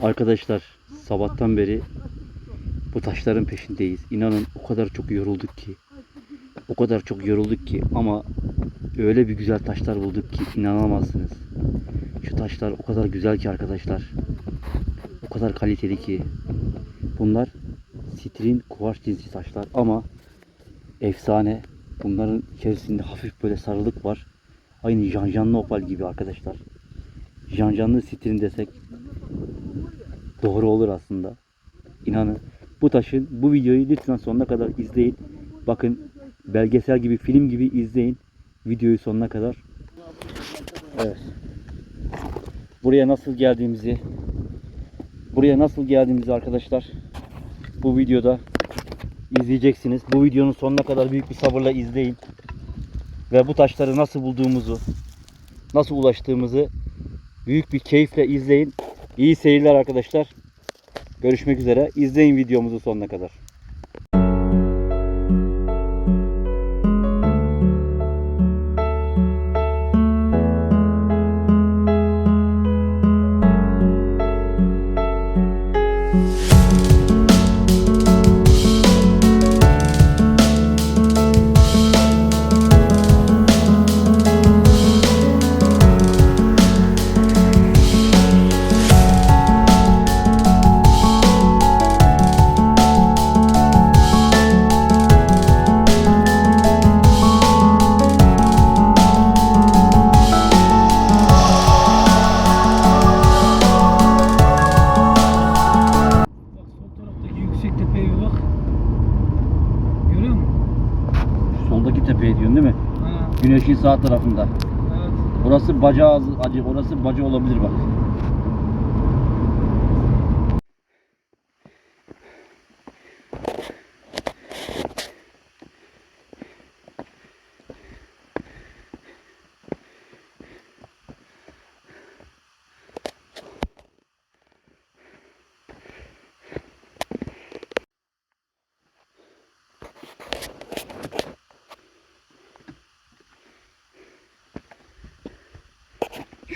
Arkadaşlar sabahtan beri bu taşların peşindeyiz. İnanın o kadar çok yorulduk ki. O kadar çok yorulduk ki ama öyle bir güzel taşlar bulduk ki inanamazsınız. Şu taşlar o kadar güzel ki arkadaşlar. O kadar kaliteli ki. Bunlar sitrin kuvars cinsi taşlar ama efsane. Bunların içerisinde hafif böyle sarılık var. Aynı janjanlı opal gibi arkadaşlar. Janjanlı sitrin desek doğru olur aslında. İnanın. Bu taşın bu videoyu lütfen sonuna kadar izleyin. Bakın belgesel gibi film gibi izleyin. Videoyu sonuna kadar. Evet. Buraya nasıl geldiğimizi buraya nasıl geldiğimizi arkadaşlar bu videoda izleyeceksiniz. Bu videonun sonuna kadar büyük bir sabırla izleyin. Ve bu taşları nasıl bulduğumuzu, nasıl ulaştığımızı büyük bir keyifle izleyin. İyi seyirler arkadaşlar. Görüşmek üzere. İzleyin videomuzu sonuna kadar. Sağ tarafında. evet. Orası baca ağzı, acı, orası baca olabilir bak.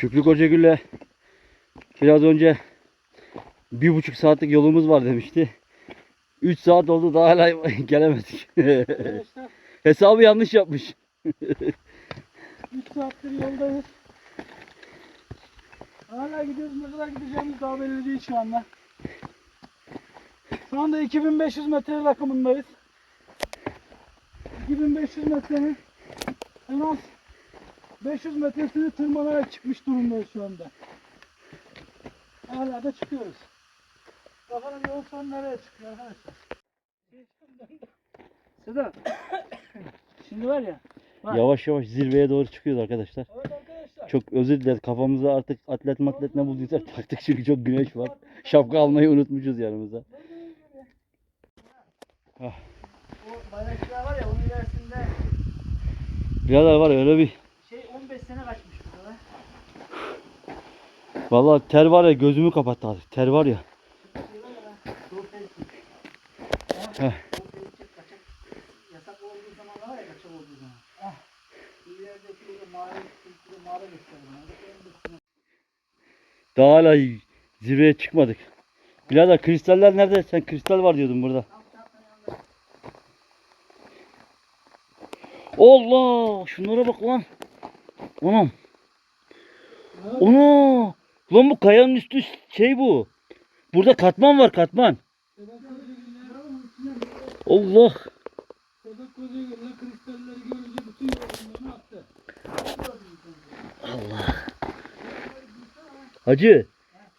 Şükrü Kocagül'le biraz önce bir buçuk saatlik yolumuz var demişti. 3 saat oldu daha hala gelemedik. Hesabı yanlış yapmış. 3 saattir yoldayız. Hala gidiyoruz ne kadar gideceğimiz daha belli değil şu anda. Şu anda 2500 metre rakımındayız. 2500 metrenin en az 500 metresini tırmanarak çıkmış durumdayız şu anda. Hala da çıkıyoruz. Bakalım yol sonu nereye çıkıyor arkadaşlar. Sedat. Şimdi var ya. Bak. Yavaş yavaş zirveye doğru çıkıyoruz arkadaşlar. Evet arkadaşlar. Çok özür dileriz. Kafamıza artık atlet matlet ne bulduysak taktık çünkü çok güneş var. Şapka almayı unutmuşuz yanımıza. O bayraklar var ya onun ilerisinde Birader var öyle bir şey 15 sene kaçmış burada. Vallahi ter var ya gözümü kapattı artık. Ter var ya. Ah. Daha hala zirveye çıkmadık. Birader kristaller nerede? Sen kristal var diyordun burada. Allah! Şunlara bak lan. Anam. Ana! Lan bu kayanın üstü şey bu. Burada katman var katman. Allah! Attı. Hacı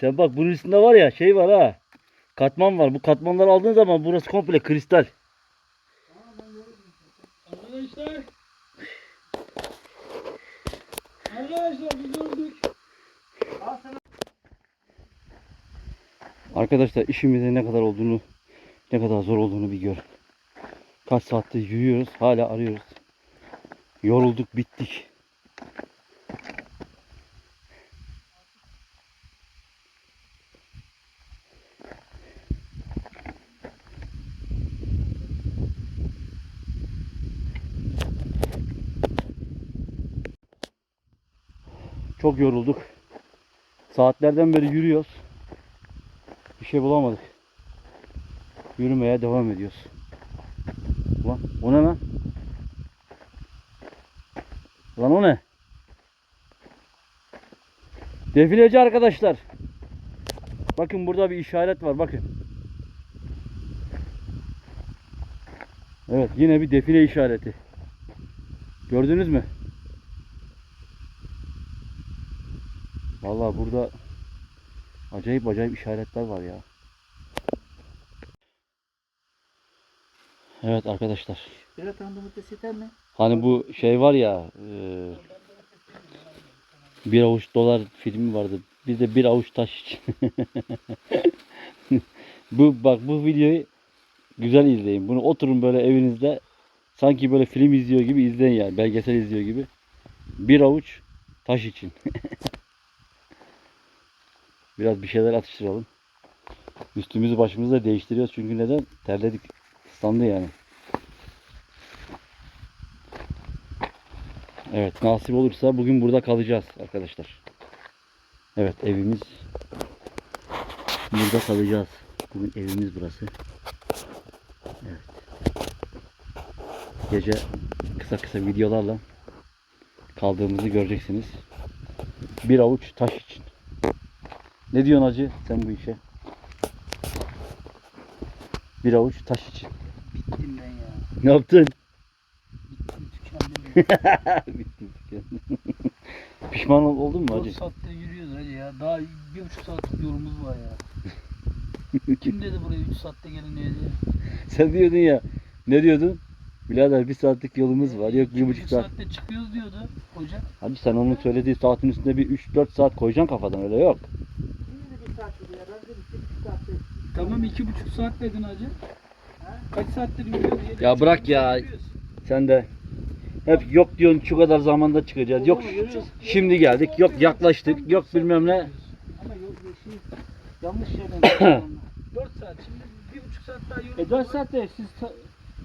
sen bak bunun üstünde var ya şey var ha. Katman var. Bu katmanları aldığın zaman burası komple kristal. Arkadaşlar. Arkadaşlar biz öldük. Arkadaşlar işimizin ne kadar olduğunu, ne kadar zor olduğunu bir gör. Kaç saattir yürüyoruz, hala arıyoruz. Yorulduk, bittik. Çok yorulduk. Saatlerden beri yürüyoruz. Şey bulamadık. Yürümeye devam ediyoruz. Ulan o ne lan? Lan o ne? Defileci arkadaşlar. Bakın burada bir işaret var bakın. Evet yine bir defile işareti. Gördünüz mü? Vallahi burada acayip acayip işaretler var ya. Evet arkadaşlar. Tanıdığı domates yeter mi? Hani bu şey var ya e, bir avuç dolar filmi vardı. Bir de bir avuç taş için. bu bak bu videoyu güzel izleyin. Bunu oturun böyle evinizde sanki böyle film izliyor gibi izleyin yani. Belgesel izliyor gibi. Bir avuç taş için. Biraz bir şeyler atıştıralım. Üstümüzü başımızı da değiştiriyoruz. Çünkü neden? Terledik. Islandı yani. Evet nasip olursa bugün burada kalacağız arkadaşlar. Evet evimiz burada kalacağız. Bugün evimiz burası. Evet. Gece kısa kısa videolarla kaldığımızı göreceksiniz. Bir avuç taş. Ne diyorsun hacı sen bu işe? Bir avuç taş için. Bittim ben ya. Ne yaptın? Bittim tükendim. Bittim. Pişman ol- oldun mu 4 hacı? saatte yürüyoruz hacı ya. Daha bir buçuk saatlik yolumuz var ya. Kim dedi buraya 3 saatte geliniyor diye. Sen diyordun ya. Ne diyordun? Birader bir saatlik yolumuz var. Yok bir buçuk saat. saatte çıkıyoruz diyordu hoca. Hadi sen onun söylediği saatin üstünde bir 3-4 saat koyacaksın kafadan öyle yok. Tamam iki buçuk saat dedin hacı. Kaç saattir? Yedi Ya buçuk bırak saat ya. Sen de hep yok diyorsun şu kadar zamanda çıkacağız. Yok şimdi geldik. Yok yaklaştık. Yok bilmem ne. Ama yok şey, yanlış yerden 4 saat şimdi bir buçuk saat daha yürüyoruz. E 4 saatte siz ta-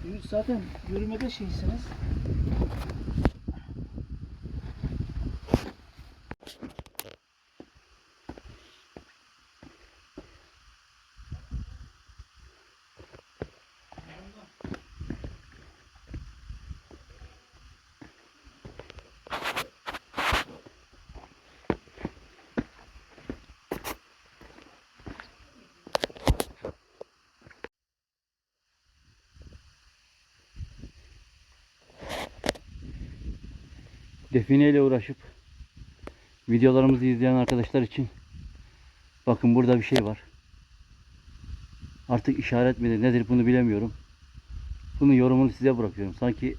yürü- zaten yürümede şeysiniz. Defineyle uğraşıp videolarımızı izleyen arkadaşlar için bakın burada bir şey var. Artık işaret midir nedir bunu bilemiyorum. Bunun yorumunu size bırakıyorum. Sanki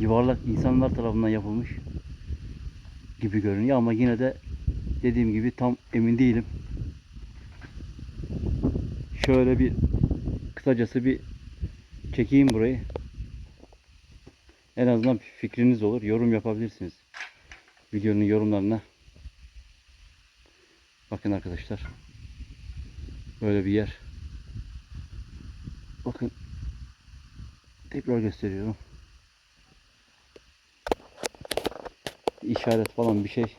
yuvarlak insanlar tarafından yapılmış gibi görünüyor ama yine de dediğim gibi tam emin değilim. Şöyle bir kısacası bir çekeyim burayı. En azından fikriniz olur. Yorum yapabilirsiniz. Videonun yorumlarına. Bakın arkadaşlar. Böyle bir yer. Bakın. Tekrar gösteriyorum. İşaret falan bir şey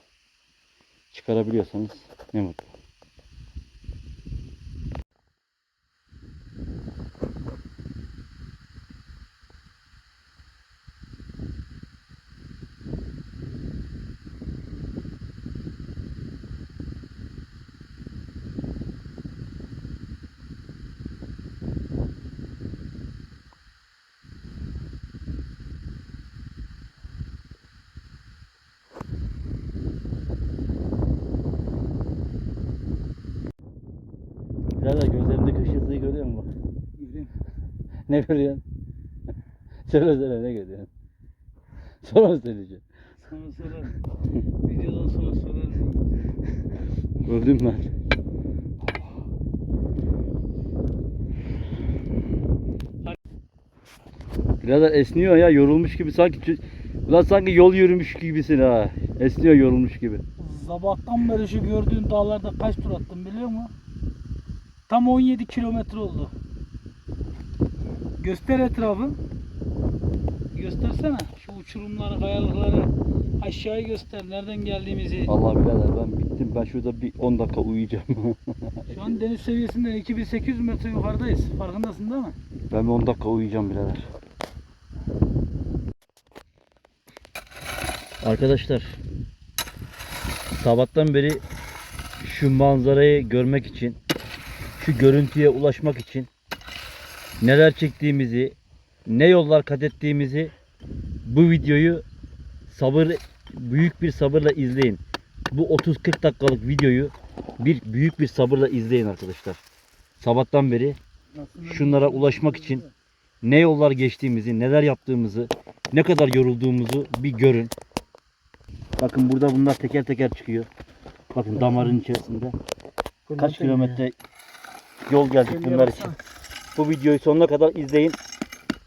çıkarabiliyorsanız ne mutlu. Ne görüyorsun? söyle söyle ne görüyorsun? Sonra mı söyleyeceğim? Sonra sorarım. Videodan sonra sorarım. Öldüm ben. Birader esniyor ya yorulmuş gibi sanki Ulan sanki yol yürümüş gibisin ha. Esniyor yorulmuş gibi. Sabahtan beri şu gördüğün dağlarda kaç tur attım biliyor musun? Tam 17 kilometre oldu. Göster etrafı. göstersene. Şu uçurumları, kayalıkları aşağıya göster. Nereden geldiğimizi. Allah birader ben bittim. Ben şurada bir 10 dakika uyuyacağım. Şu an deniz seviyesinden 2800 metre yukarıdayız. Farkındasın değil mi? ben bir 10 dakika uyuyacağım birader. Arkadaşlar sabahtan beri şu manzarayı görmek için şu görüntüye ulaşmak için neler çektiğimizi ne yollar kat ettiğimizi bu videoyu sabır büyük bir sabırla izleyin. Bu 30-40 dakikalık videoyu bir büyük bir sabırla izleyin arkadaşlar. Sabahtan beri şunlara ulaşmak için ne yollar geçtiğimizi, neler yaptığımızı, ne kadar yorulduğumuzu bir görün. Bakın burada bunlar teker teker çıkıyor. Bakın damarın içerisinde. Kaç kilometre yol geldik bunlar için. Bu videoyu sonuna kadar izleyin.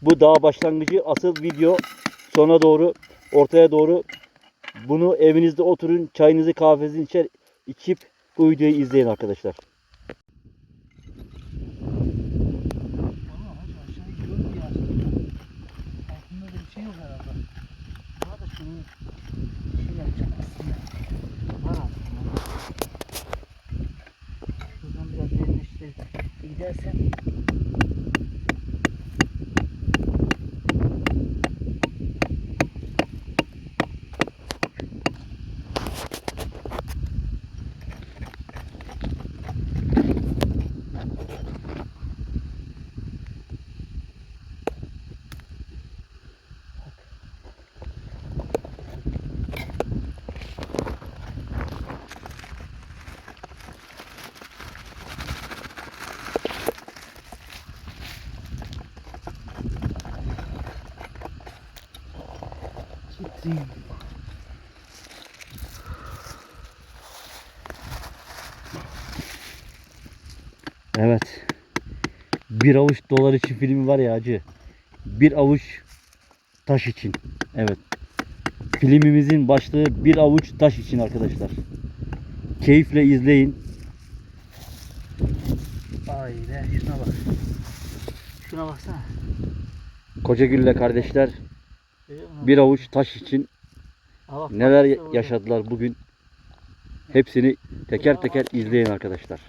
Bu dağ başlangıcı asıl video sona doğru ortaya doğru bunu evinizde oturun çayınızı kahvenizi içer içip bu videoyu izleyin arkadaşlar. Vallahi hacı aşağıya gidiyoruz ya. Altında da bir şey yok herhalde. Daha da şunu şey yapacak aslında. Var aslında. Şuradan biraz derinleştirip gidersen Ciddiyim. Evet. Bir avuç dolar için filmi var ya acı. Bir avuç taş için. Evet. Filmimizin başlığı bir avuç taş için arkadaşlar. Keyifle izleyin. Ay be şuna bak. Şuna baksana. Kocagül'le kardeşler Görüyor musun? bir avuç taş için bak, neler yaşadılar bugün. Hepsini teker teker izleyin arkadaşlar.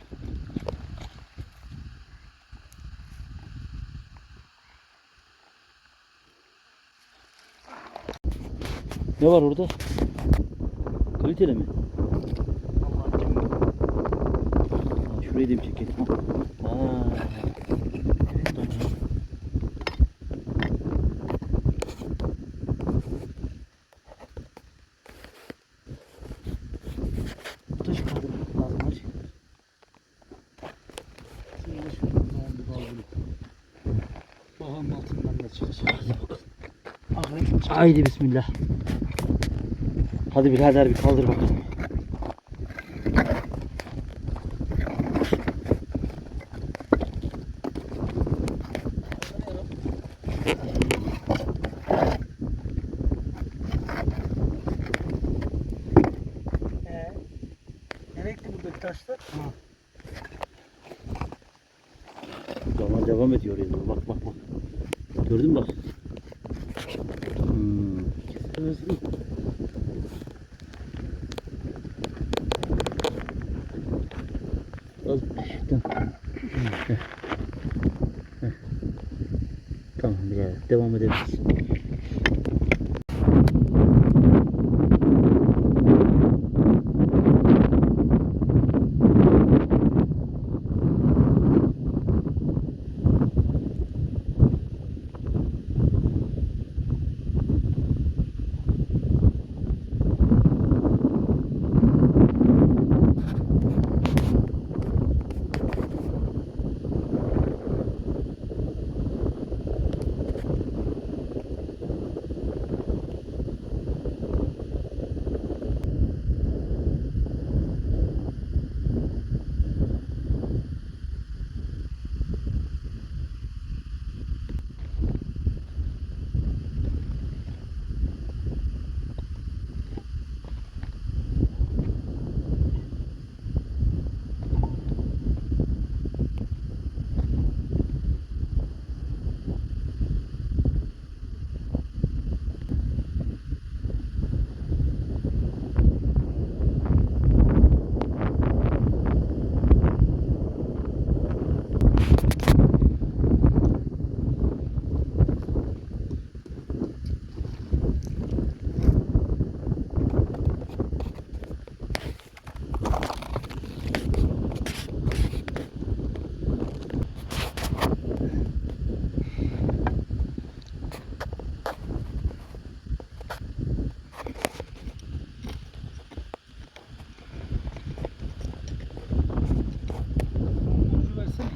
Ne var orada? Kaliteli mi? Ha, şurayı da bir çekelim. Ha. Çıkacak? Haydi bismillah. Hadi birader bir kaldır bakalım. Ee, nereye gitti buradaki taşlar? Zaman devam ediyor ya. Bak bak bak. Gördün mü bak. Hmm. Hızlı. Heh. Tamam birader devam edebiliriz.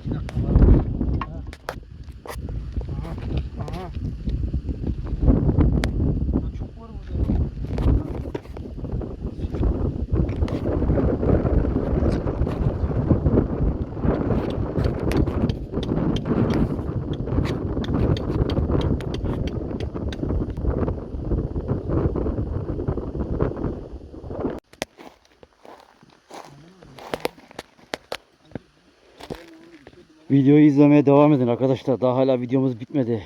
大きな川とか Videoyu izlemeye devam edin arkadaşlar. Daha hala videomuz bitmedi.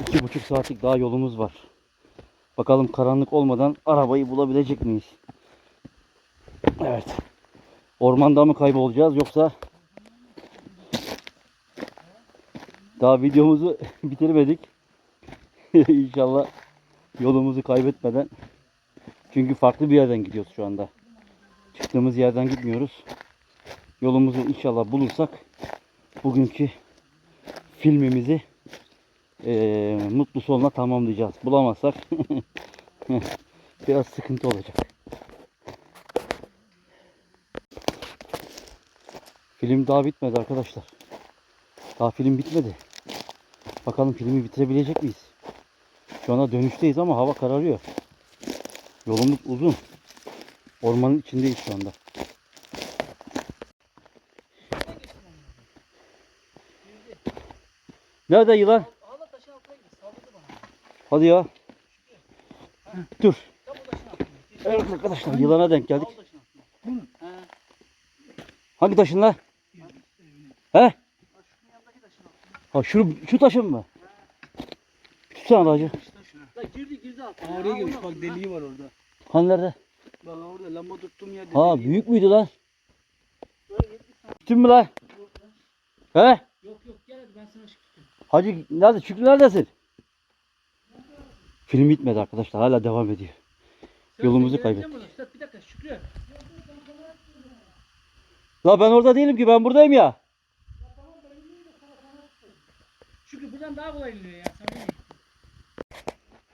İki buçuk saatlik daha yolumuz var. Bakalım karanlık olmadan arabayı bulabilecek miyiz? Evet. Ormanda mı kaybolacağız yoksa daha videomuzu bitirmedik. İnşallah yolumuzu kaybetmeden çünkü farklı bir yerden gidiyoruz şu anda. Çıktığımız yerden gitmiyoruz. Yolumuzu inşallah bulursak bugünkü filmimizi eee, mutlu sonuna tamamlayacağız. Bulamazsak biraz sıkıntı olacak. Film daha bitmedi arkadaşlar. Daha film bitmedi. Bakalım filmi bitirebilecek miyiz? Şu anda dönüşteyiz ama hava kararıyor. Yolumuz uzun. Ormanın içindeyiz şu anda. Nerede yılan? Hala taşın altına gitti. Saldırdı bana. Hadi ya. Dur. Tam o taşın altına. Evet arkadaşlar yılana denk geldik. Al taşın altına. He. Hangi taşın lan? He? Bak şunun yanındaki taşın altına. Ha şu, şu taşın mı? Tutsana da hacı. La girdi girdi altına. Oraya girmiş bak deliği var orada. Hani nerede? Bak orada lamba tuttuğum yerde Ha deliği büyük müydü lan? Böyle santim. Tuttun mu lan? He? Yok yok gel hadi ben sana çıkıyorum. Hacı nerede? Şükrü neredesin? Film bitmedi arkadaşlar. Hala devam ediyor. Yolumuzu kaybettik. Bir dakika Şükrü. La ben orada değilim ki. Ben buradayım ya. Şükrü buradan daha kolay iniyor ya.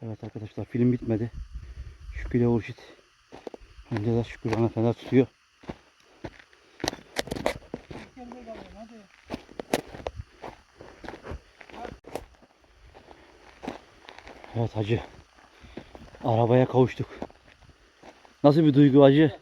Evet arkadaşlar film bitmedi. Şükrü ile Urşit. Önce de Şükrü bana fener tutuyor. Hadi. Evet hacı. Arabaya kavuştuk. Nasıl bir duygu hacı?